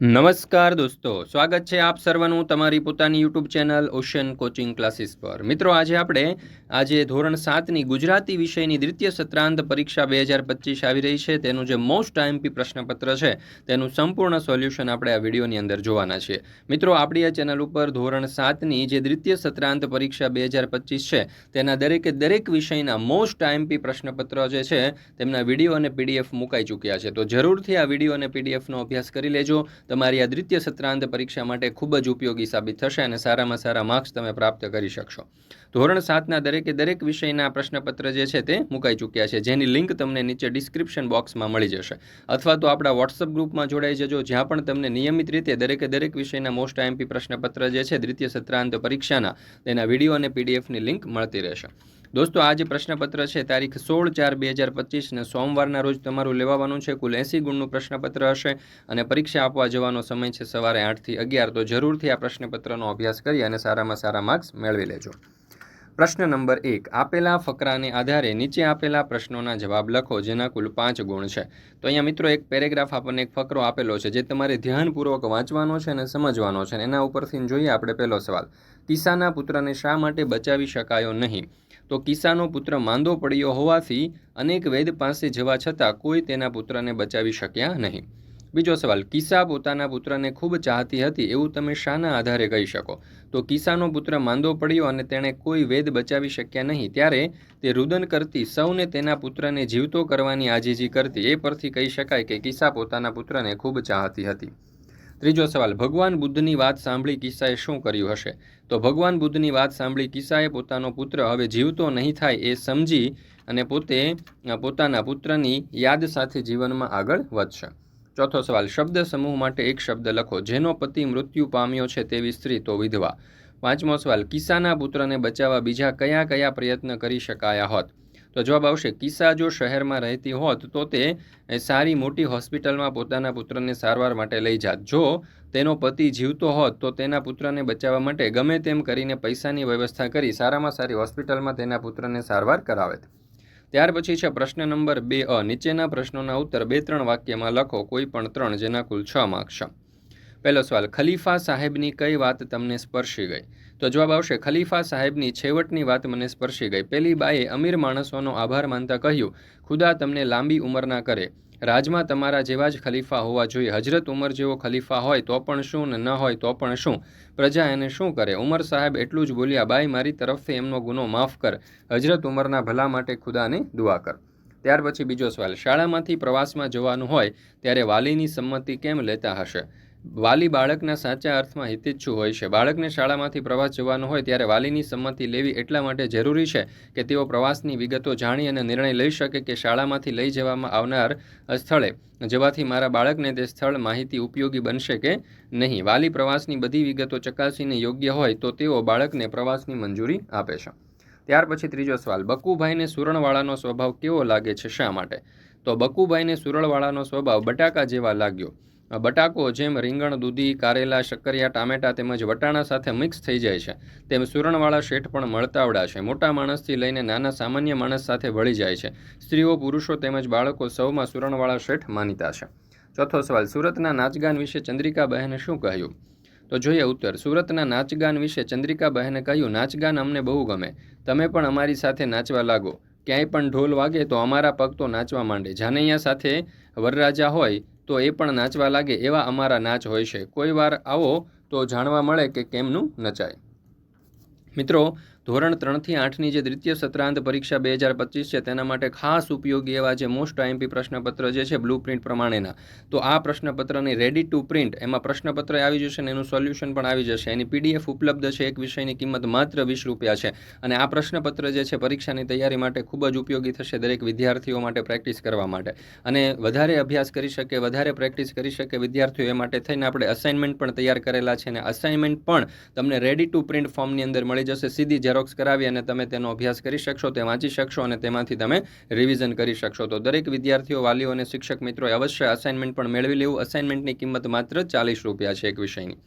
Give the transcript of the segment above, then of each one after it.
નમસ્કાર દોસ્તો, સ્વાગત છે આપ સર્વનું તમારી પોતાની YouTube channel ocean coaching classes પર. મિત્રો, આજે આપણે, આજે ધોરણ સાતની ગુજરાતી વિષયની દ્વિતીય સત્રાંત પરીક્ષા બે હજાર પચીસ આવી રહી છે. તેનું જે મોસ્ટ આઈએમપી પ્રશ્નપત્ર છે, તેનું સંપૂર્ણ સોલ્યુશન આપણે આ વિડીયોની અંદર જોવાના છીએ. મિત્રો, આપણી આ ચેનલ ઉપર ધોરણ સાતની જે દ્વિતીય સત્રાંત પરીક્ષા બે હજાર પચીસ છે, તેના દરેકે દરેક વિષયના મોસ્ટ આઈએમપી પ્રશ્નપત્ર જે છે, તેમના વીડિયો અને પીડીએફ મુકાઈ ચૂક્યા છે. તો જરૂરથી આ વીડિયો અને પીડીએફનો અભ્યાસ કરી લેજો. તમારી આ દ્વિતીય સત્રાંત પરીક્ષા માટે ખૂબ જ ઉપયોગી સાબિત થશે અને સારામાં સારા માર્ક્સ તમે પ્રાપ્ત કરી શકશો. ધોરણ સાતના દરેકે દરેક વિષયના પ્રશ્નપત્ર જે છે તે મુકાઈ ચૂક્યા છે. જેની લિંક તમને નીચે ડિસ્ક્રિપ્શન બોક્સમાં મળી જશે. અથવા તો આપણા વોટ્સઅપ ગ્રુપમાં જોડાઈ જજો, જ્યાં પણ તમને નિયમિત રીતે દરેકે દરેક વિષયના મોસ્ટ આઈએમપી પ્રશ્નપત્ર જે છે દ્વિતીય સત્રાંત પરીક્ષાના તેના વીડિયો અને પીડીએફની લિંક મળતી રહેશે. દોસ્તો, આ જે પ્રશ્નપત્ર છે, તારીખ સોળ ચાર બે હજાર પચીસને સોમવારના રોજ તમારું લેવાવાનું છે. કુલ એંસી ગુણનું પ્રશ્નપત્ર હશે અને પરીક્ષા આપવા જવાનો સમય છે સવારે આઠથી અગિયાર. તો જરૂરથી આ પ્રશ્નપત્રનો અભ્યાસ કરી અને સારામાં સારા માર્ક્સ મેળવી લેજો. પ્રશ્ન નંબર એક, આપેલા ફકરાને આધારે નીચે આપેલા પ્રશ્નોના જવાબ લખો, જેના કુલ પાંચ ગુણ છે. તો અહીંયા મિત્રો, એક પેરેગ્રાફ આપણને એક ફકરો આપેલો છે, જે તમારે ધ્યાનપૂર્વક વાંચવાનો છે અને સમજવાનો છે. એના ઉપરથી જોઈએ આપણે પહેલો સવાલ, તીસાના પુત્રને શા માટે બચાવી શકાયો નહીં? તો કિસ્સાનો પુત્ર માંદો પડ્યો હોવાથી અનેક વૈદ પાસે જવા છતાં કોઈ તેના પુત્રને બચાવી શક્યા નહીં. બીજો સવાલ, કિસ્સા પોતાના પુત્રને ખૂબ ચાહતી હતી એવું તમે શાના આધારે કહી શકો? તો કિસ્સાનો પુત્ર માંદો પડ્યો અને તેણે કોઈ વેદ બચાવી શક્યા નહીં, ત્યારે તે રુદન કરતી સૌને તેના પુત્રને જીવતો કરવાની આજીજી કરતી, એ પરથી કહી શકાય કે કિસ્સા પોતાના પુત્રને ખૂબ ચાહતી હતી. ત્રીજો સવાલ, ભગવાન બુદ્ધની વાત સાંભળી કિસ્સાએ શું કર્યું હશે? તો ભગવાન બુદ્ધની વાત સાંભળી કિસ્સાએ પોતાનો પુત્ર હવે જીવતો નહીં થાય એ સમજી અને પોતે પોતાના પુત્રની યાદ સાથે જીવનમાં આગળ વધશે. ચોથો સવાલ, શબ્દ સમૂહ માટે એક શબ્દ લખો, જેનો પતિ મૃત્યુ પામ્યો છે તેવી સ્ત્રી તો વિધવા. પાંચમો સવાલ, કિસ્સાના પુત્રને બચાવવા બીજા કયા કયા પ્રયત્ન કરી શકાયા હોત? તો જવાબ આવશે, કિસ્સા જો શહેરમાં રહેતી હોત, તો તે સારી મોટી હોસ્પિટલમાં પોતાના પુત્રને સારવાર માટે લઈ જાત. જો તેનો પતિ જીવતો હોત, તો તેના પુત્રને બચાવવા માટે ગમે તેમ કરીને પૈસાની વ્યવસ્થા કરી સારામાં સારી હોસ્પિટલમાં તેના પુત્રને સારવાર કરાવે. ત્યાર પછી છે પ્રશ્ન નંબર બે અ. નીચેના પ્રશ્નોના ઉત્તર બે ત્રણ વાક્યમાં લખો, કોઈ પણ ત્રણ, જેના કુલ છ માર્ક્સ. પહેલો સવાલ, ખલીફા સાહેબની કઈ વાત તમને સ્પર્શી ગઈ? તો જવાબ આવશે, ખલીફા સાહેબની છેવટની વાત મને સ્પર્શી ગઈ. પેલી બાએ અમીર માણસોનો આભાર માનતા કહ્યું, ખુદા તમને લાંબી ઉંમરના કરે. રાજમાં તમારા જેવા જ ખલીફા હોવા જોઈએ. હજરત ઉમર જેવો ખલીફા હોય તો પણ શું ને ન હોય તો પણ શું? પ્રજા એને શું કરે? ઉમર સાહેબ એટલું જ બોલ્યા, બાઈ, મારી તરફથી એમનો ગુનો માફ કર. હજરત ઉમરના ભલા માટે ખુદાને દુઆ કર. ત્યાર પછી બીજો સવાલ, શાળામાંથી પ્રવાસમાં જવાનું હોય ત્યારે વાલીની સંમતિ કેમ લેતા હશે? વાલી બાળકના સાચા અર્થમાં હિતેચ્છુ હોય છે. બાળકને શાળામાંથી પ્રવાસ જવાનો હોય ત્યારે વાલીની સંમતિ લેવી એટલા માટે જરૂરી છે કે તેઓ પ્રવાસની વિગતો જાણી અને નિર્ણય લઈ શકે કે શાળામાંથી લઈ જવામાં આવનાર સ્થળે, જવાથી મારા બાળકને તે સ્થળ માહિતી ઉપયોગી બનશે કે નહીં. વાલી પ્રવાસની બધી વિગતો ચકાસીને યોગ્ય હોય તો તેઓ બાળકને પ્રવાસની મંજૂરી આપે છે. ત્યાર પછી ત્રીજો સવાલ, બકુભાઈને સુરણવાળાનો સ્વભાવ કેવો લાગે છે? શા માટે? તો બકુભાઈને સુરણવાળાનો સ્વભાવ બટાકા જેવા લાગ્યો. બટાકો, જેમ રીંગણ, દૂધી, કારેલા, શક્કરિયા, ટામેટા તેમજ વટાણા સાથે મિક્સ થઈ જાય છે. તેમ સુરણવાળા શેઠ પણ મળતાવડા છે. મોટા માણસથી લઈને નાના સામાન્ય માણસ સાથે ભળી જાય છે. સ્ત્રીઓ, પુરુષો તેમજ બાળકો સૌમાં સુરણવાળા શેઠ માનીતા છે. ચોથો સવાલ, સુરતના નાચગાન વિશે ચંદ્રિકા બહેને શું કહ્યું? તો જોઈએ ઉત્તર, સુરતના નાચગાન વિશે ચંદ્રિકા બહેને કહ્યું, નાચગાન અમને બહુ ગમે. તમે પણ અમારી સાથે નાચવા લાગો. ક્યાંય પણ ઢોલ વાગે તો અમારા પગ તો નાચવા માંડે. જાનૈયા સાથે વરરાજા હોય તો એ પણ નાચવા લાગે એવા અમારા નાચ હોય છે. કોઈ વાર આવો તો જાણવા મળે કે કેમનું નચાય. મિત્રો ધોરણ ત્રણથી આઠની જે દ્વિતીય સત્રાંત પરીક્ષા બે હજાર પચીસ છે, તેના માટે ખાસ ઉપયોગી એવા જે મોસ્ટ આઈએમપી પ્રશ્નપત્ર જે છે બ્લુ પ્રિન્ટ પ્રમાણેના. તો આ પ્રશ્નપત્રની રેડી ટુ પ્રિન્ટ એમાં પ્રશ્નપત્ર આવી જશે અને એનું સોલ્યુશન પણ આવી જશે. એની પીડીએફ ઉપલબ્ધ છે, એક વિષયની કિંમત માત્ર વીસ રૂપિયા છે. અને આ પ્રશ્નપત્ર જે છે, પરીક્ષાની તૈયારી માટે ખૂબ જ ઉપયોગી થશે દરેક વિદ્યાર્થીઓ માટે પ્રેક્ટિસ કરવા માટે. અને વધારે અભ્યાસ કરી શકે, વધારે પ્રેક્ટિસ કરી શકે વિદ્યાર્થીઓ એ માટે થઈને આપણે અસાઇનમેન્ટ પણ તૈયાર કરેલા છે અને અસાઇનમેન્ટ પણ તમને રેડી ટુ પ્રિન્ટ ફોર્મની અંદર મળી જશે. સીધી ઝેરોક્સ કરાવી અને તમે તેનો અભ્યાસ કરી શકશો, તે વાંચી શકશો અને તેમાંથી તમે રિવિઝન કરી શકશો. તો દરેક વિદ્યાર્થીઓ, વાલીઓ અને શિક્ષક મિત્રોએ અવશ્ય અસાઇનમેન્ટ પણ મેળવી લેવું. અસાઇનમેન્ટની કિંમત માત્ર ચાલીસ રૂપિયા છે એક વિષયની.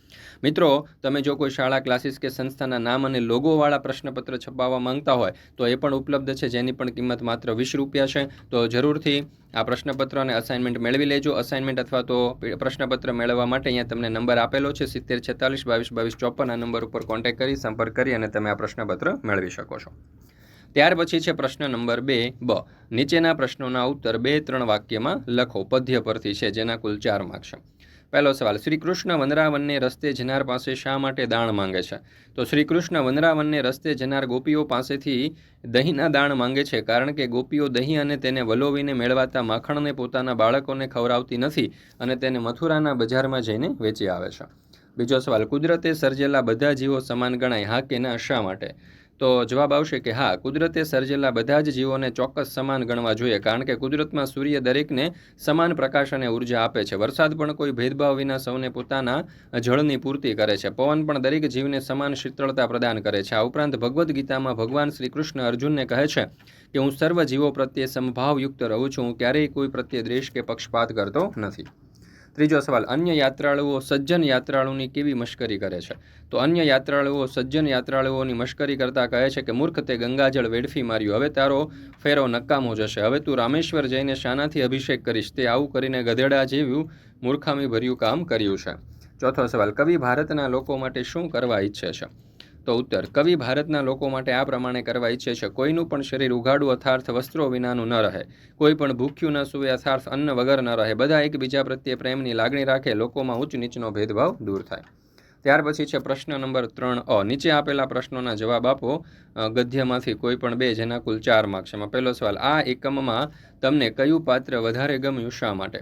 મિત્રો, તમે જો કોઈ શાળા ક્લાસીસ કે સંસ્થાના નામ અને લોગોવાળા પ્રશ્નપત્ર છપાવવા માંગતા હોય, તો એ પણ ઉપલબ્ધ છે. જેની પણ કિંમત માત્ર વીસ રૂપિયા છે. તો જરૂરથી આ પ્રશ્નપત્ર અને અસાઇનમેન્ટ મેળવી લેજો. અસાઇનમેન્ટ અથવા તો પ્રશ્નપત્ર મેળવવા માટે અહીંયા તમને નંબર આપેલો છે, સિત્તેર છેતાલીસ, બાવીસ બાવીસ, ચોપન, આ નંબર ઉપર કોન્ટેક્ટ કરી, સંપર્ક કરી અને તમે આ પ્રશ્નપત્ર મેળવી શકો છો. ત્યાર પછી છે પ્રશ્ન નંબર બે, બ. નીચેના પ્રશ્નોના ઉત્તર બે, ત્રણ વાક્યમાં લખો. પદ્ય પરથી છે, જેના કુલ ચાર માર્ક પહેલો સવાલ, શ્રી કૃષ્ણ વનરાવનને રસ્તે જનાર પાસે શા માટે દાણ માંગે છે? તો શ્રી કૃષ્ણ વનરાવનને રસ્તે જનાર ગોપીઓ પાસેથી દહીંના દાણ માંગે છે, કારણ કે ગોપીઓ દહીં અને તેને વલોવીને મેળવાતા માખણને પોતાના બાળકોને ખવડાવતી નથી અને તેને મથુરાના બજારમાં જઈને વેચી આવે છે. બીજો સવાલ, કુદરતે સર્જેલા બધા જીવો સમાન ગણાય, હા કે ના, શા માટે? તો જવાબ આવશે કે હા, કુદરતે સર્જેલા બધા જ જીવોને ચોક્કસ સમાન ગણવા જોઈએ, કારણ કે કુદરતમાં સૂર્ય દરેકને સમાન પ્રકાશ અને ઊર્જા આપે છે. વરસાદ પણ કોઈ ભેદભાવ વિના સૌને પોતાના જળની પૂર્તિ કરે છે. પવન પણ દરેક જીવને સમાન શીતળતા પ્રદાન કરે છે. આ ઉપરાંત ભગવદ્ ગીતામાં ભગવાન શ્રી કૃષ્ણ અર્જુનને કહે છે કે, હું સર્વ જીવો પ્રત્યે સમભાવયુક્ત રહું છું. હું ક્યારેય કોઈ પ્રત્યે દ્વેષ કે પક્ષપાત કરતો નથી. ત્રીજો સવાલ, અન્ય યાત્રાળુઓ સજ્જન યાત્રાળુની કેવી મશ્કરી કરે છે? તો અન્ય યાત્રાળુઓ સજ્જન યાત્રાળુઓની મશ્કરી કરતા કહે છે કે, મૂર્ખ તે ગંગાજળ વેડફી માર્યું. હવે તારો ફેરો નકામો જશે. હવે તું રામેશ્વર જઈને શાનાથી અભિષેક કરીશ. તે આવું કરીને ગધેડા જેવું મૂર્ખામી ભર્યું કામ કર્યું છે. ચોથો સવાલ, કવિ ભારતના લોકો માટે શું કરવા ઈચ્છે છે? તો ઉત્તર, કવિ ભારતના લોકો માટે આ પ્રમાણે કરવા ઈચ્છે છે, કોઈનું પણ શરીર ઉઘાડું અથાર્થ વસ્ત્રો વિનાનું ન રહે, કોઈ પણ ભૂખ્યું ન સૂવે અથાર્થ અન્ન વગર ન રહે, બધા એકબીજા પ્રત્યે પ્રેમની લાગણી રાખે, લોકોમાં ઉચ્ચ નીચનો ભેદભાવ દૂર થાય. ત્યાર પછી છે પ્રશ્ન નંબર ત્રણ અ, નીચે આપેલા પ્રશ્નોના જવાબ આપો. ગદ્યમાંથી કોઈ પણ બે જેના કુલ ચાર માર્ક્સ એમાં પહેલો સવાલ, આ એકમમાં તમને કયું પાત્ર વધારે ગમ્યું શા માટે?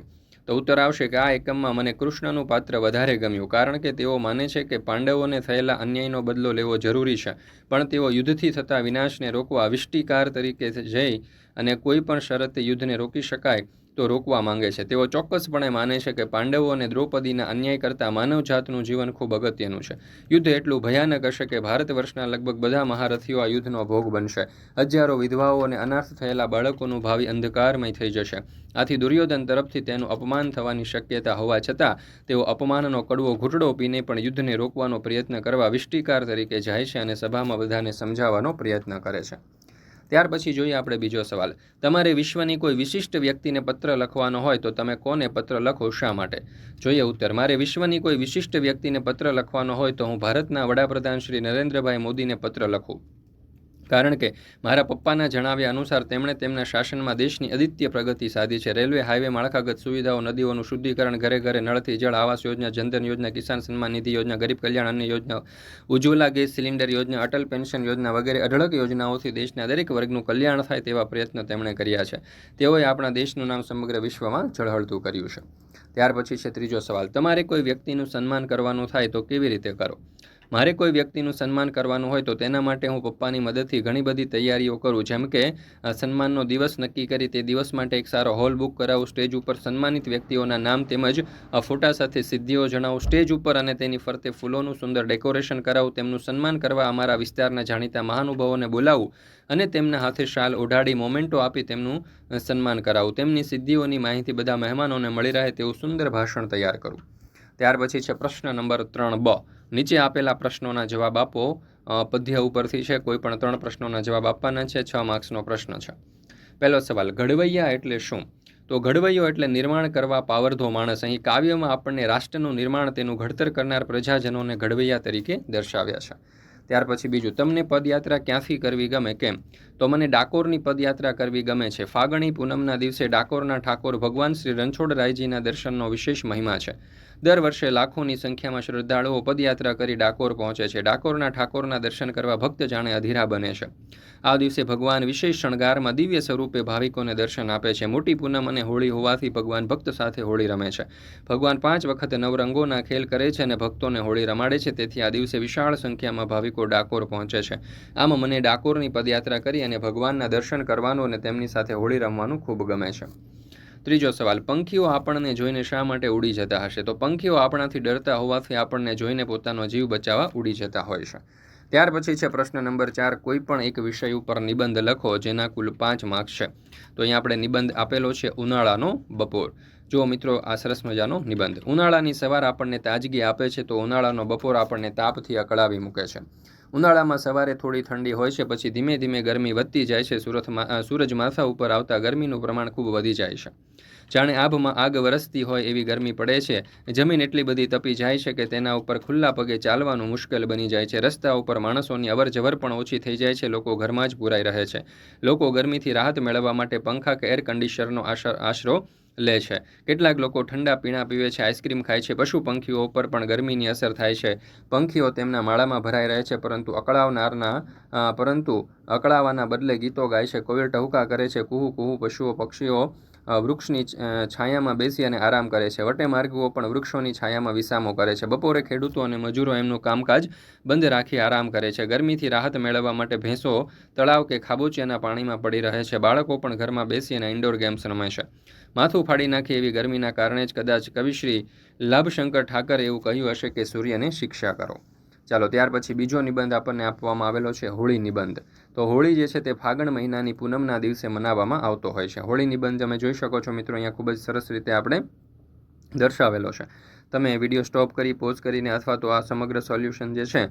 તો ઉત્તર આવશે કે આ એકમમાં મને કૃષ્ણનું પાત્ર વધારે ગમ્યું, કારણ કે તેઓ માને છે કે પાંડવોને થયેલા અન્યાયનો બદલો લેવો જરૂરી છે. પણ તેઓ યુદ્ધથી થતા વિનાશને રોકવા વિષ્ટિકાર તરીકે જઈ અને કોઈ પણ શરતે યુદ્ધને રોકી શકાય. તો રોકવા માંગે છે. તેઓ ચોક્કસપણે માને છે કે પાંડવો અને દ્રૌપદીના અન્યાય કરતાં માનવજાતનું જીવન ખૂબ અગત્યનું છે. યુદ્ધ એટલું ભયાનક હશે કે ભારત વર્ષના લગભગ બધા મહારથીઓ આ યુદ્ધનો ભોગ બનશે. હજારો વિધવાઓ અને અનાથ થયેલા બાળકોનું ભાવિ અંધકારમય થઈ જશે. આથી દુર્યોધન તરફથી તેનું અપમાન થવાની શક્યતા હોવા છતાં, તેઓ અપમાનનો કડવો ઘૂંટડો પીને પણ યુદ્ધને રોકવાનો પ્રયત્ન કરવા વિષ્ટિકાર તરીકે જાય છે અને સભામાં બધાને સમજાવવાનો પ્રયત્ન કરે છે. ત્યાર પછી જોઈએ આપણે બીજો સવાલ. તમારે વિશ્વની કોઈ વિશિષ્ટ વ્યક્તિને પત્ર લખવાનો હોય તો તમે કોને પત્ર લખો, શા માટે? જોઈએ ઉત્તર. મારે વિશ્વની કોઈ વિશિષ્ટ વ્યક્તિને પત્ર લખવાનો હોય તો હું ભારતના વડાપ્રધાન શ્રી નરેન્દ્રભાઈ મોદીને પત્ર લખું. કારણ કે મારા પપ્પાના જણાવ્યા અનુસાર તેમણે તેમના શાસનમાં દેશની અદિત્ય પ્રગતિ સાધી છે. રેલવે, હાઈવે, માળખાગત સુવિધાઓ, નદીઓનું શુદ્ધિકરણ, ઘરે ઘરે નળથી જળ, આવાસ યોજના, જનધન યોજના, કિસાન સન્માન નિધિ યોજના, ગરીબ કલ્યાણ અન્ય યોજના, ઉજ્જવલા ગેસ સિલિન્ડર યોજના, અટલ પેન્શન યોજના વગેરે અઢળક યોજનાઓથી દેશના દરેક વર્ગનું કલ્યાણ થાય તેવા પ્રયત્નો તેમણે કર્યા છે. તેઓએ આપણા દેશનું નામ સમગ્ર વિશ્વમાં ઝળહળતું કર્યું છે. ત્યાર પછી છે ત્રીજો સવાલ, તમારે કોઈ વ્યક્તિનું સન્માન કરવાનું થાય તો કેવી રીતે કરો? મારે કોઈ વ્યક્તિનું સન્માન કરવાનું હોય તો તેના માટે હું પપ્પાની મદદથી ઘણી બધી તૈયારીઓ કરું, જેમ કે સન્માનનો દિવસ નક્કી કરી તે દિવસ માટે એક સારો હોલ બુક કરાવું, સ્ટેજ ઉપર સન્માનિત વ્યક્તિઓના નામ તેમજ ફોટા સાથે સિદ્ધિઓ જણાવું, સ્ટેજ ઉપર અને તેની ફરતે ફૂલોનું સુંદર ડેકોરેશન કરાવું, તેમનું સન્માન કરવા અમારા વિસ્તારના જાણીતા મહાનુભાવોને બોલાવું અને તેમના હાથે શાલ ઓઢાડી મોમેન્ટો આપી તેમનું સન્માન કરાવું. તેમની સિદ્ધિઓની માહિતી બધા મહેમાનોને મળી રહે તેવું સુંદર ભાષણ તૈયાર કરું. ત્યાર પછી છે પ્રશ્ન નંબર ત્રણ બ. નીચે આપેલા પ્રશ્નોના જવાબ આપો. પદ્ય ઉપરથી છે કોઈ પણ ત્રણ પ્રશ્નોના જવાબ આપવાના છે. છ માર્ક્સનો પ્રશ્ન છે. પહેલો સવાલ, ઘડવૈયા એટલે શું? તો ઘડવૈયો એટલે નિર્માણ કરવા પાવરધો માણસ. અહીં કાવ્યમાં આપણને રાષ્ટ્રનું નિર્માણ તેનું ઘડતર કરનાર પ્રજાજનોને ઘડવૈયા તરીકે દર્શાવ્યા છે. ત્યાર પછી બીજું, તમને પદયાત્રા ક્યાંથી કરવી ગમે? કેમ? તો મને ડાકોરની પદયાત્રા કરવી ગમે છે. ફાગણી પૂનમના દિવસે ડાકોરના ઠાકોર ભગવાન શ્રી રણછોડરાયજીના દર્શનનો વિશેષ મહિમા છે. દર વર્ષે લાખોની સંખ્યામાં શ્રદ્ધાળુઓ પદયાત્રા કરી ડાકોર પહોંચે છે. ડાકોરના ઠાકોરના દર્શન કરવા ભક્ત જાણે અધીરા બને છે. આ દિવસે ભગવાન વિશેષ શણગારમાં દિવ્ય સ્વરૂપે ભાવિકોને દર્શન આપે છે. મોટી પૂનમ અને હોળી હોવાથી ભગવાન ભક્ત સાથે હોળી રમે છે. ભગવાન પાંચ વખત નવરંગોના ખેલ કરે છે અને ભક્તોને હોળી રમાડે છે. તેથી આ દિવસે વિશાળ સંખ્યામાં ભાવિકો ડાકોર પહોંચે છે. આમ મને ડાકોરની પદયાત્રા કરી અને ભગવાનના દર્શન કરવાનું અને તેમની સાથે હોળી રમવાનું ખૂબ ગમે છે. ત્રીજો સવાલ, પંખીઓ આપણને જોઈને શા માટે ઉડી જતા હશે? તો પંખીઓ આપણાથી ડરતા હોવાથી આપણને જોઈને પોતાનો જીવ બચાવવા ઉડી જતા હોય છે. ત્યાર પછી છે પ્રશ્ન નંબર ચાર કોઈ પણ એક વિષય ઉપર નિબંધ લખો જેના કુલ પાંચ માર્ક્સ છે? તો અહીંયા આપણે નિબંધ આપેલો છે ઉનાળાનો બપોર. જો મિત્રો આ સરસ મજાનો નિબંધ. ઉનાળાની સવાર આપણને તાજગી આપે છે તો ઉનાળાનો બપોર આપણને તાપથી અકળાવી મૂકે છે. ઉનાળામાં સવારે થોડી ઠંડી હોય છે, પછી ધીમે ધીમે ગરમી વધતી જાય છે. સુરતમાં સૂરજ માથા ઉપર આવતા ગરમીનું પ્રમાણ ખૂબ વધી જાય છે. જાણે આભમાં આગ વરસતી હોય એવી ગરમી પડે છે. જમીન એટલી બધી તપી જાય છે કે તેના ઉપર ખુલ્લા પગે ચાલવાનું મુશ્કેલ બની જાય છે. રસ્તા ઉપર માણસોની અવરજવર પણ ઓછી થઈ જાય છે. લોકો ઘરમાં જ પૂરાઈ રહે છે. લોકો ગરમીથી રાહત મેળવવા માટે પંખા કે એર કન્ડિશનરનો આશરો લે છે. કેટલાક લોકો ઠંડા પીણા પીવે છે, આઈસ્ક્રીમ ખાય છે, પશુ પંખીઓ ઉપર પણ ગરમીની અસર થાય છે. પંખીઓ તેમના માળામાં ભરાઈ રહે છે, પરંતુ અકળાવનારના પરંતુ અકળાવાના બદલે ગીતો ગાય છે, કોયલ ટહુકા કરે છે, કુહુ કુહુ પશુઓ પક્ષીઓ વૃક્ષની છાયામાં બેસી અને આરામ કરે છે. વટે માર્ગો પણ વૃક્ષોની છાયામાં વિસામો કરે છે. બપોરે ખેડૂતો અને મજૂરો એમનું કામકાજ બંધ રાખી આરામ કરે છે. ગરમીથી રાહત મેળવવા માટે ભેંસો, તળાવ કે ખાબોચિયાના પાણીમાં પડી રહે છે. બાળકો પણ ઘરમાં બેસી અને ઇન્ડોર ગેમ્સ રમે છે. માથું ફાડી નાખે એવી ગરમીના કારણે જ કદાચ કવિશ્રી લાભશંકર ઠાકરે એવું કહ્યું હશે કે સૂર્યને શિક્ષા કરો. ચાલો, ત્યાર પછી બીજો નિબંધ આપણને આપવામાં આવેલો છે હોળી નિબંધ. તો હોળી જે છે તે ફાગણ મહિનાની પૂનમના દિવસે મનાવવામાં આવતો હોય છે. હોળી નિબંધ તમે જોઈ શકો છો મિત્રો, અહીંયા ખૂબ જ સરસ રીતે આપણે દર્શાવેલો છે. તમે વીડિયો સ્ટોપ કરી, પોઝ કરીને અથવા તો આ સમગ્ર સોલ્યુશન જે છે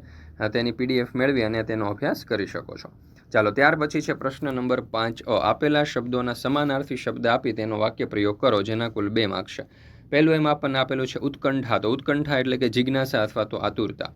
તેની પીડીએફ મેળવી અને તેનો અભ્યાસ કરી શકો છો. ચાલો, ત્યાર પછી છે પ્રશ્ન નંબર પાંચ આપેલા શબ્દોના સમાનાર્થી શબ્દ આપી તેનો વાક્ય પ્રયોગ કરો, જેના કુલ બે માર્ક્સ છે. પહેલું એમાં આપણને આપેલું છે ઉત્કંઠા. તો ઉત્કંઠા એટલે કે જિજ્ઞાસા અથવા તો આતુરતા.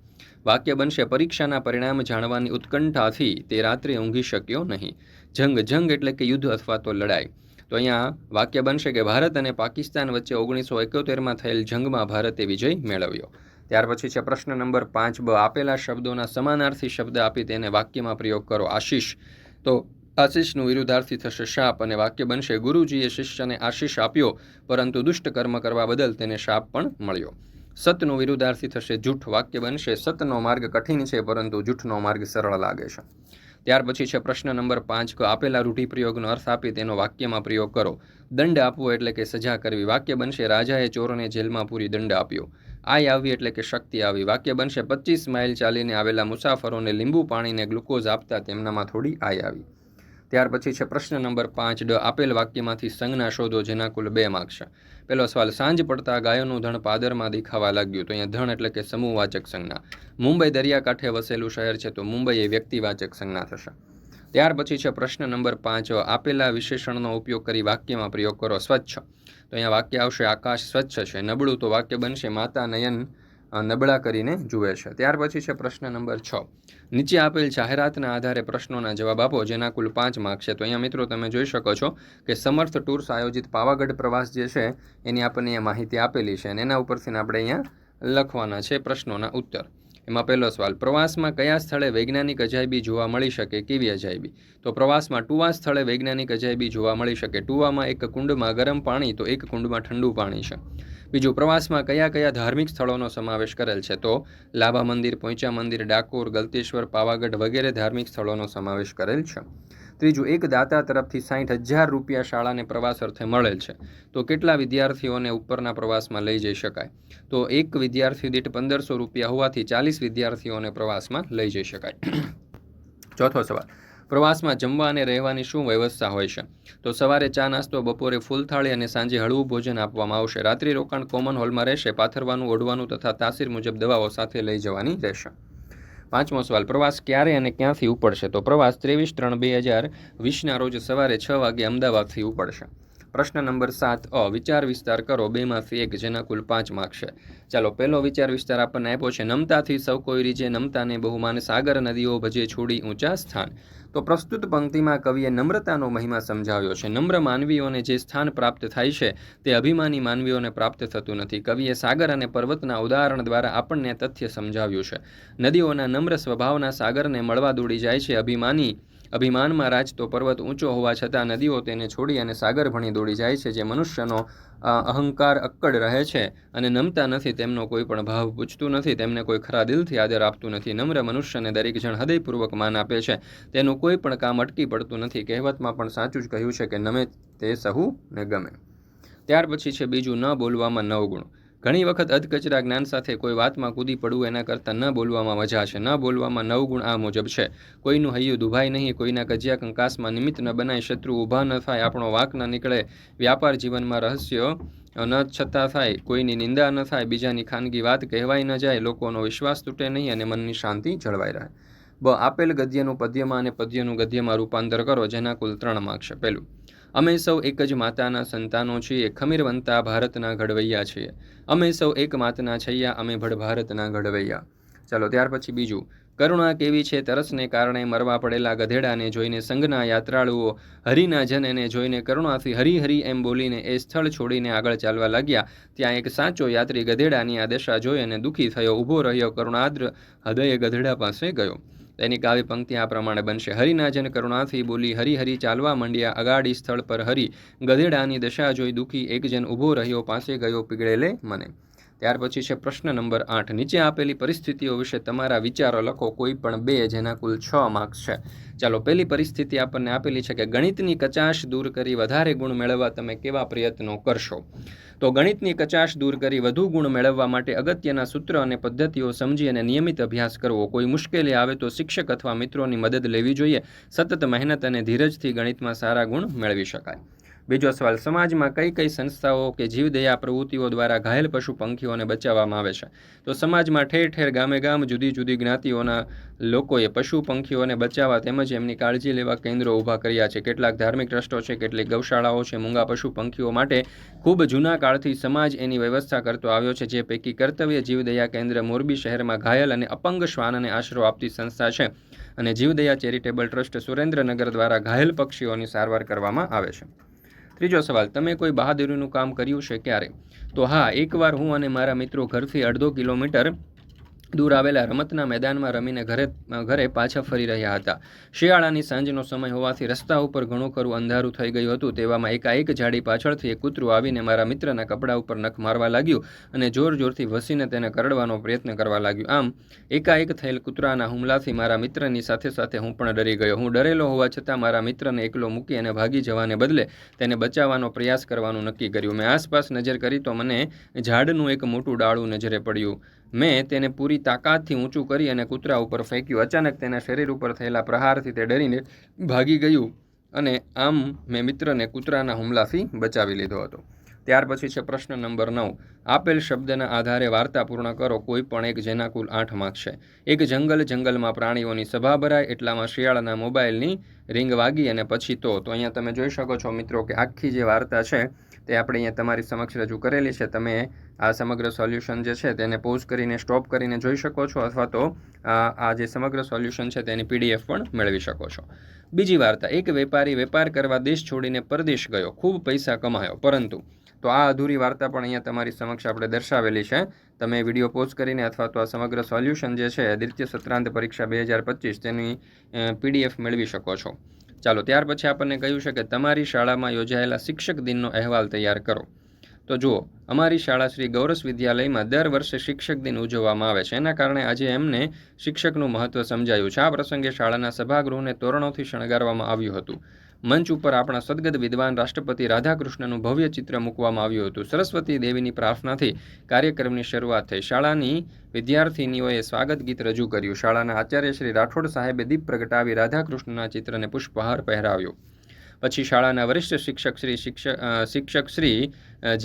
વાક્ય બનશે પરીક્ષાના પરિણામ જાણવાની ઉત્કંઠાથી તે રાત્રે ઊંઘી શક્યો નહીં. જંગ જંગ એટલે કે યુદ્ધ અથવા તો લડાઈ. તો અહીંયા વાક્ય બનશે કે ભારત અને પાકિસ્તાન વચ્ચે ઓગણીસો એકોતેરમાં થયેલ જંગમાં ભારતે વિજય મેળવ્યો. ત્યાર પછી છે પ્રશ્ન નંબર પાંચ. બ, આપેલા શબ્દોના સમાનાર્થી શબ્દ આપી તેને વાક્યમાં પ્રયોગ કરો. આશીષ. તો આશીષનું વિરુદ્ધાર્થી થશે શાપ અને વાક્ય બનશે ગુરુજીએ શિષ્યને આશીષ આપ્યો, પરંતુ દુષ્ટ કર્મ કરવા બદલ તેને શાપ પણ મળ્યો. સતનું વિરુદ્ધાર્થી થશે જૂઠ વાક્ય બનશે. સતનો માર્ગ કઠિન છે, પરંતુ જૂઠનો માર્ગ સરળ લાગે છે. ત્યાર પછી છે પ્રશ્ન નંબર પાંચ, કે આપેલા રૂઢિપ્રયોગનો અર્થ આપી તેનો વાક્યમાં પ્રયોગ કરો. દંડ આપવો એટલે કે સજા કરવી. વાક્ય બનશે, રાજાએ ચોરોને જેલમાં પૂરી દંડ આપ્યો. આય આવી એટલે કે શક્તિ આવી. વાક્ય બનશે પચીસ માઇલ ચાલીને આવેલા મુસાફરોને લીંબુ પાણીને ગ્લુકોઝ આપતા તેમનામાં થોડી આય આવી. ત્યાર પછી છે પ્રશ્ન નંબર પાંચ. ડ. આપેલ વાક્યમાંથી સંજ્ઞા શોધો, જેના કુલ બે માર્ક છે. પહેલો સવાલ, સાંજ પડતા ગાયોનું ધણ પાદરમાં દેખાવા લાગ્યું, તો અહીંયા ધણ એટલે કે સમૂહવાચક સંજ્ઞા. મુંબઈ દરિયાકાંઠે વસેલું શહેર છે, તો મુંબઈ એ વ્યક્તિવાચક સંજ્ઞા થશે. ત્યાર પછી છે પ્રશ્ન નંબર પાંચ. આપેલા વિશેષણનો ઉપયોગ કરી વાક્યમાં પ્રયોગ કરો, સ્વચ્છ. તો અહીંયા વાક્ય આવશે, આકાશ સ્વચ્છ છે, નબળું તો વાક્ય બનશે, માતા નયન નબળા કરીને જુએ છે. ત્યાર પછી છે પ્રશ્ન નંબર છ. નીચે આપેલ જાહેરાતના આધારે પ્રશ્નોના જવાબ આપો, જેના કુલ પાંચ માર્ક છે. તો અહીંયા મિત્રો તમે જોઈ શકો છો કે સમર્થ ટૂર્સ આયોજિત પાવાગઢ પ્રવાસ જે છે, એની આપણને માહિતી આપેલી છે અને એના ઉપરથી આપણે અહીંયા લખવાના છે પ્રશ્નોના ઉત્તર. એમાં પહેલો સવાલ, પ્રવાસમાં કયા સ્થળે વૈજ્ઞાનિક અજાયબી જોવા મળી શકે? કેવી અજાયબી? તો પ્રવાસમાં ટુવા સ્થળે વૈજ્ઞાનિક અજાયબી જોવા મળી શકે. ટુવામાં એક કુંડમાં ગરમ પાણી, તો એક કુંડમાં ઠંડુ પાણી છે. બીજું, પ્રવાસમાં કયા કયા ધાર્મિક સ્થળોનો સમાવેશ કરેલ છે? તો લાભા મંદિર, પોઈચા મંદિર, ડાકોર, ગલતેશ્વર, પાવાગઢ વગેરે ધાર્મિક સ્થળોનો સમાવેશ કરેલ છે. ત્રીજું, એક દાતા તરફથી સાઠ હજાર રૂપિયા શાળાને પ્રવાસ અર્થે મળેલ છે. તો કેટલા વિદ્યાર્થીઓને ઉપરના પ્રવાસમાં લઈ જઈ શકાય? તો એક વિદ્યાર્થી દીઠ પંદરસો રૂપિયા હોવાથી ચાલીસ વિદ્યાર્થીઓને પ્રવાસમાં લઈ જઈ શકાય. ચોથો સવાલ, પ્રવાસમાં જમવા અને રહેવાની શું વ્યવસ્થા હોય છે? તો સવારે ચા નાસ્તો, બપોરે ફૂલ થાળી અને સાંજે હળવું ભોજન આપવામાં આવશે. રાત્રિ રોકાણ કોમન હોલમાં રહેશે, પાથરવાનું, ઓઢવાનું તથા તાસીર મુજબ દવાઓ સાથે લઈ જવાની રહેશે. પાંચમો સવાલ, પ્રવાસ ક્યારે અને ક્યાંથી ઉપડશે? તો પ્રવાસ ત્રેવીસ ત્રણ બે હજાર વીસના રોજ સવારે છ વાગે અમદાવાદથી ઉપડશે. પ્રશ્ન નંબર સાત, અ, વિચાર વિસ્તાર કરો બેમાંથી એક, જેના કુલ પાંચ માર્ક છે. ચાલો, પહેલો વિચાર વિસ્તાર આપણને આપ્યો છે, નમતાથી સૌ કોઈ રીજે નમતાને બહુમાન સાગર નદીઓ ભજે છોડી ઊંચા સ્થાન. તો પ્રસ્તુત પંક્તિમાં કવિએ નમ્રતાનો મહિમા સમજાવ્યો છે. નમ્ર માનવીઓને જે સ્થાન પ્રાપ્ત થાય છે, તે અભિમાની માનવીઓને પ્રાપ્ત થતું નથી. કવિએ સાગર અને પર્વતના ઉદાહરણ દ્વારા આપણને તથ્ય સમજાવ્યું છે. નદીઓના નમ્ર સ્વભાવના સાગરને મળવા દોડી જાય છે. અભિમાની અભિમાનમાં રાજતો પર્વત ઊંચો હોવા છતાં નદીઓ તેને છોડી અને સાગર ભણી દોડી જાય છે, જે મનુષ્યનો અહંકાર અક્કડ રહે છે અને નમતા નથી, તેમનો કોઈ પણ ભાવ પૂછતું નથી, તેમને કોઈ ખરા દિલથી આદર આપતું નથી, નમ્ર મનુષ્યને દરેક જણ હૃદયપૂર્વક માન આપે છે, તેનું કોઈ પણ કામ અટકી પડતું નથી. કહેવતમાં પણ સાચું જ કહ્યું છે કે નમે તે સહુ ને ગમે. ત્યાર પછી છે બીજું ન બોલવામાં નવ ગુણ. ઘણી વખત અધકચરા જ્ઞાન સાથે કોઈ વાતમાં કૂદી પડવું એના કરતાં ન બોલવામાં મજા છે ન બોલવામાં નવ ગુણ આ મુજબ છે. કોઈનું હૈયું દુભાય નહીં, કોઈના કજિયા કંકાસમાં નિમિત્ત ન બનાય, શત્રુ ઊભા ન થાય, આપણો વાક ન નીકળે. વ્યાપાર જીવનમાં રહસ્યો ન છતાં થાય, કોઈની નિંદા ન થાય, બીજાની ખાનગી વાત કહેવાય ન જાય, લોકોનો વિશ્વાસ તૂટે નહીં અને મનની શાંતિ જળવાઈ રહે. બ, આપેલ ગદ્યનું પદ્યમાં અને પદ્યનું ગદ્યમાં રૂપાંતર કરો, જેના કુલ ત્રણ માર્ક છે. પહેલું અમે સૌ એક જ માતાના સંતાનો છીએ ખમીરવંતા ભારતના ઘડવૈયા છીએ. અમે સૌ એક માતના છૈયા, અમે ભડ ભારતના ઘડવૈયા. ચાલો, ત્યાર પછી બીજું. કરુણા કેવી છે તરસને કારણે મરવા પડેલા ગધેડાને જોઈને સંઘના યાત્રાળુઓ હરિના જન જોઈને કરુણાથી હરી હરી એમ બોલીને એ સ્થળ છોડીને આગળ ચાલવા લાગ્યા. ત્યાં એક સાચો યાત્રી ગધેડાની આ દશા જોઈ અને દુઃખી થયો, ઊભો રહ્યો કરુણાદ્ર હૃદયે ગધેડા પાસે ગયો. તેની કાવ્ય પંક્તિ આ પ્રમાણે બનશે. હરિના જન કરુણાથી બોલી હરી હરી ચાલવા માંડ્યા. અગાડી સ્થળ પર હરી ગધેડાની દશા જોઈ દુઃખી એક જન ઊભો રહ્યો, પાસે ગયો પીગળેલે મને. ત્યાર પછી છે પ્રશ્ન નંબર આઠ. નીચે આપેલી પરિસ્થિતિઓ વિશે તમારા વિચારો લખો. કોઈ પણ બે જેના કુલ છ માર્ક્સ છે. ચાલો, પહેલી પરિસ્થિતિ આપણને આપેલી છે કે ગણિતની કચાશ દૂર કરી વધારે ગુણ મેળવવા તમે કેવા પ્રયત્નો કરશો? તો ગણિતની કચાશ દૂર કરી વધુ ગુણ મેળવવા માટે અગત્યના સૂત્ર અને પદ્ધતિઓ સમજી અને નિયમિત અભ્યાસ કરવો. કોઈ મુશ્કેલી આવે તો શિક્ષક અથવા મિત્રોની મદદ લેવી જોઈએ. સતત મહેનત અને ધીરજથી ગણિતમાં સારા ગુણ મેળવી શકાય. બીજો સવાલ, સમાજમાં કઈ કઈ સંસ્થાઓ કે જીવદયા પ્રવૃત્તિઓ દ્વારા ઘાયલ પશુ પંખીઓને બચાવવામાં આવે છે? તો સમાજમાં ઠેર ઠેર ગામે ગામ જુદી જુદી જ્ઞાતિઓના લોકોએ પશુ પંખીઓને બચાવવા તેમજ એમની કાળજી લેવા કેન્દ્રો ઊભા કર્યા છે. કેટલાક ધાર્મિક ટ્રસ્ટો છે, કેટલીક ગૌશાળાઓ છે, મૂંગા પશુ પંખીઓ માટે ખૂબ જૂના કાળથી સમાજ એની વ્યવસ્થા કરતો આવ્યો છે, જે પૈકી કર્તવ્ય જીવદયા કેન્દ્ર મોરબી શહેરમાં ઘાયલ અને અપંગ શ્વાનને આશરો આપતી સંસ્થા છે અને જીવદયા ચેરિટેબલ ટ્રસ્ટ સુરેન્દ્રનગર દ્વારા ઘાયલ પક્ષીઓની સારવાર કરવામાં આવે છે. ત્રીજો સવાલ, તમે કોઈ બહાદુરીનું કામ કર્યું છે ક્યારે? તો હા, એકવાર હું અને મારા મિત્રો ઘરથી અડધો કિલોમીટર દૂર આવેલા રમતના મેદાનમાં રમીને ઘરે ઘરે પાછા ફરી રહ્યા હતા. શિયાળાની સાંજનો સમય હોવાથી રસ્તા ઉપર ઘણું ખરું અંધારું થઈ ગયું હતું. તેવામાં એકાએક ઝાડી પાછળથી એક કૂતરું આવીને મારા મિત્રના કપડા ઉપર નખ મારવા લાગ્યું અને જોર જોરથી વસીને તેને કરડવાનો પ્રયત્ન કરવા લાગ્યું. આમ, એકાએક થયેલ કૂતરાના હુમલાથી મારા મિત્રની સાથે સાથે હું પણ ડરી ગયો. હું ડરેલો હોવા છતાં મારા મિત્રને એકલો મૂકી અને ભાગી જવાને બદલે તેને બચાવવાનો પ્રયાસ કરવાનું નક્કી કર્યું. મેં આસપાસ નજર કરી તો મને ઝાડનું એક મોટું ડાળું નજરે પડ્યું. મેં તેને પૂરી તાકાતથી ઊંચું કરી અને કૂતરા ઉપર ફેંક્યું. અચાનક તેના શરીર ઉપર થયેલા પ્રહારથી તે ડરીને ભાગી ગયું અને આમ મેં મિત્રને કૂતરાના હુમલાથી બચાવી લીધો હતો. ત્યાર પછી છે પ્રશ્ન નંબર નવ. આપેલ શબ્દના આધારે વાર્તા પૂર્ણ કરો, કોઈ પણ એક જેના કુલ આઠ માર્ક છે. એક જંગલ, જંગલમાં પ્રાણીઓની સભા ભરાય, એટલામાં શિયાળાના મોબાઈલની રિંગ વાગી અને પછી તો તો અહીંયા તમે જોઈ શકો છો મિત્રો કે આખી જે વાર્તા છે તે આપણે અહીંયા તમારી સમક્ષ રજૂ કરેલી છે. તમે આ સમગ્ર સોલ્યુશન જે છે તેને પોઝ કરીને, સ્ટોપ કરીને જોઈ શકો છો અથવા તો, આ જે સમગ્ર સોલ્યુશન છે તેની પીડીએફ પણ મેળવી શકો છો. બીજી વાર્તા, એક વેપારી વેપાર કરવા દેશ છોડીને પરદેશ ગયો. ખૂબ પૈસા કમાયો. પરંતુ, તો આ અધૂરી વાર્તા પણ અહીંયા તમારી સમક્ષ આપણે દર્શાવેલી છે. તમે વીડિયો પોઝ કરીને અથવા તો આ સમગ્ર સોલ્યુશન જે છે, દ્વિતીય સત્રાંત પરીક્ષા બે હજાર પચીસ તેની પીડીએફ મેળવી શકો છો. ચાલો, ત્યાર પછી આપણને કહ્યું છે કે તમારી શાળામાં યોજાયેલા શિક્ષક દિનનો અહેવાલ તૈયાર કરો. તો જુઓ, અમારી શાળા શ્રી ગૌરસ વિદ્યાલયમાં દર વર્ષે શિક્ષક દિન ઉજવવામાં આવે છે. એના કારણે આજે એમને શિક્ષકનું મહત્વ સમજાયું છે. આ પ્રસંગે શાળાના સભાગૃહને તોરણોથી શણગારવામાં આવ્યું હતું. મંચ ઉપર આપણા સદગત વિદ્વાન રાષ્ટ્રપતિ રાધાકૃષ્ણનું ભવ્ય ચિત્ર મૂકવામાં આવ્યું હતું. સરસ્વતી દેવીની પ્રાર્થનાથી કાર્યક્રમની શરૂઆત થઈ. શાળાની વિદ્યાર્થીનીઓએ સ્વાગત ગીત રજૂ કર્યું. શાળાના આચાર્ય શ્રી રાઠોડ સાહેબે દીપ પ્રગટાવી રાધાકૃષ્ણના ચિત્રને પુષ્પહાર પહેરાવ્યો. પછી શાળાના વરિષ્ઠ શિક્ષક શ્રી શિક્ષક શિક્ષક શ્રી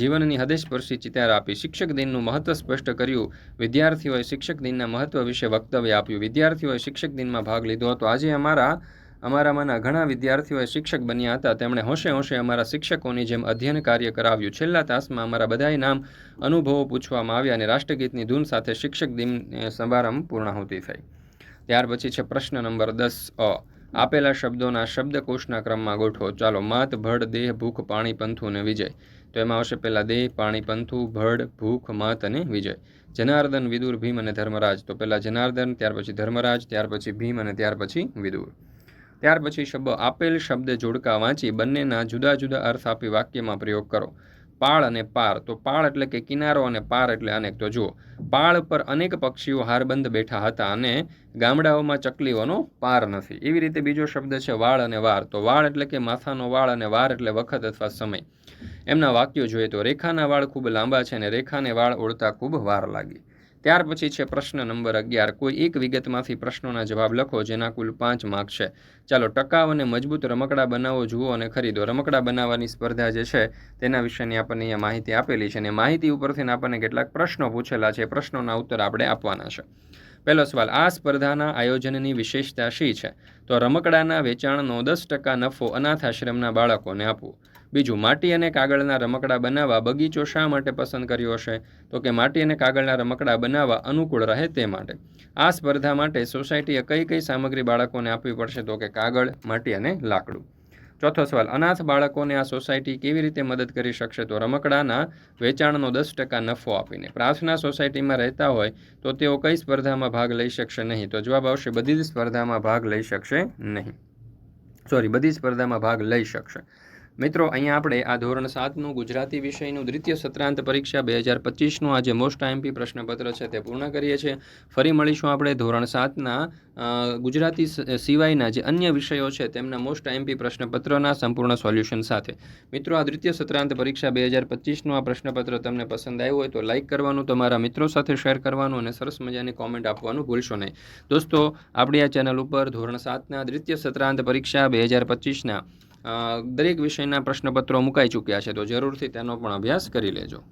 જીવનની હૃદયસ્પર્શી ચિતાર આપી. શિક્ષક દિનનું મહત્વ સ્પષ્ટ કર્યું. વિદ્યાર્થીઓએ શિક્ષક દિનના મહત્વ વિશે વક્તવ્ય આપ્યું. વિદ્યાર્થીઓએ શિક્ષક દિનમાં ભાગ લીધો હતો. આજે અમારા અમારામાંના ઘણા વિદ્યાર્થીઓએ શિક્ષક બન્યા હતા. તેમણે હોંશે હોંશે અમારા શિક્ષકોની જેમ અધ્યયન કાર્ય કરાવ્યું. છેલ્લા તાસમાં અમારા બધાય નામ, અનુભવો પૂછવામાં આવ્યા અને રાષ્ટ્રગીતની ધૂન સાથે શિક્ષક દિન સમારંભ પૂર્ણાહુતિ થઈ. ત્યાર પછી છે પ્રશ્ન નંબર દસ, અ, આપેલા શબ્દોના શબ્દકોશના ક્રમમાં ગોઠવો. ચાલો, માત, ભડ, દેહ, ભૂખ, પાણી, પંથુ અને વિજય. તો એમાં આવશે પહેલાં દેહ, પાણી, પંથુ, ભડ, ભૂખ, માત અને વિજય. જનાર્દન, વિદુર, ભીમ અને ધર્મરાજ. તો પહેલાં જનાર્દન, ત્યાર પછી ધર્મરાજ, ત્યાર પછી ભીમ અને ત્યાર પછી વિદુર. ત્યાર પછી શબ્દ આપેલ શબ્દ જોડકા વાંચી બંનેના જુદા જુદા અર્થ આપી વાક્યમાં પ્રયોગ કરો. પાળ અને પાર, તો પાળ એટલે કે કિનારો અને પાર એટલે અનેક. તો જુઓ, પાળ પર અનેક પક્ષીઓ હારબંધ બેઠા હતા અને ગામડાઓમાં ચકલીઓનો પાર નથી. એવી રીતે બીજો શબ્દ છે વાળ અને વાર. તો વાળ એટલે કે માથાનો વાળ અને વાર એટલે વખત અથવા સમય. એમના વાક્યો જોઈએ તો રેખાના વાળ ખૂબ લાંબા છે અને રેખાને વાળ ઓળતા ખૂબ વાર લાગી. ત્યાર પછી છે પ્રશ્ન નંબર અગિયાર. કોઈ એક વિગતમાંથી પ્રશ્નોના જવાબ લખો, જેના કુલ પાંચ માર્ક છે. ચાલો ટકાવ અને મજબૂત રમકડા બનાવો, જુઓ અને ખરીદો. રમકડા બનાવવાની સ્પર્ધા જે છે, તેના વિશેની આપણને અહીંયા માહિતી આપેલી છે અને માહિતી ઉપરથી આપણને કેટલાક પ્રશ્નો પૂછેલા છે. પ્રશ્નોના ઉત્તર આપણે આપવાના છે. પહેલો સવાલ, આ સ્પર્ધાના આયોજનની વિશેષતા શી છે? તો રમકડાના વેચાણનો દસ ટકા નફો અનાથ આશ્રમના બાળકોને આપવો. બીજું માટી અને કાગળના રમકડા બનાવવા બગીચો શા માટે પસંદ કર્યો હશે? તો કે માટી અને કાગળના રમકડા બનાવવા અનુકૂળ રહે તે માટે? આ સ્પર્ધા માટે સોસાયટીએ કઈ કઈ સામગ્રી બાળકોને આપવી પડશે? તો કે કાગળ, માટી અને લાકડું. ચોથો સવાલ, અનાથ બાળકોને આ સોસાયટી કેવી રીતે મદદ કરી શકશે? તો રમકડાના વેચાણનો દસ ટકા નફો આપીને. પ્રાર્થના સોસાયટીમાં રહેતા હોય તો તેઓ કઈ સ્પર્ધામાં ભાગ લઈ શકશે નહીં? તો જવાબ આવશે, બધી જ સ્પર્ધામાં ભાગ લઈ શકશે નહીં. સોરી, બધી સ્પર્ધામાં ભાગ લઈ શકશે. મિત્રો, અહીંયા આપણે આ ધોરણ સાતનું ગુજરાતી વિષયનું દ્વિતીય સત્રાંત પરીક્ષા બે હજાર પચીસનું આ જે મોસ્ટ આઈએમપી પ્રશ્નપત્ર છે તે પૂર્ણ કરીએ છીએ. ફરી મળીશું આપણે ધોરણ સાતના ગુજરાતી સિવાયના જે અન્ય વિષયો છે તેમના મોસ્ટ આઈએમપી પ્રશ્નપત્રના સંપૂર્ણ સોલ્યુશન સાથે. મિત્રો, આ દ્વિતીય સત્રાંત પરીક્ષા બે હજાર પચીસનું આ પ્રશ્નપત્ર તમને પસંદ આવ્યું હોય તો લાઇક કરવાનું, તમારા મિત્રો સાથે શેર કરવાનું અને સરસ મજાની કોમેન્ટ આપવાનું ભૂલશો નહીં. દોસ્તો, આપણી આ ચેનલ ઉપર ધોરણ સાતના દ્વિતીય સત્રાંત પરીક્ષા બે હજાર પચીસના દરેક વિષયના પ્રશ્નપત્રો મુકાઈ ચૂક્યા છે તો જરૂરથી તેનો પણ અભ્યાસ કરી લેજો.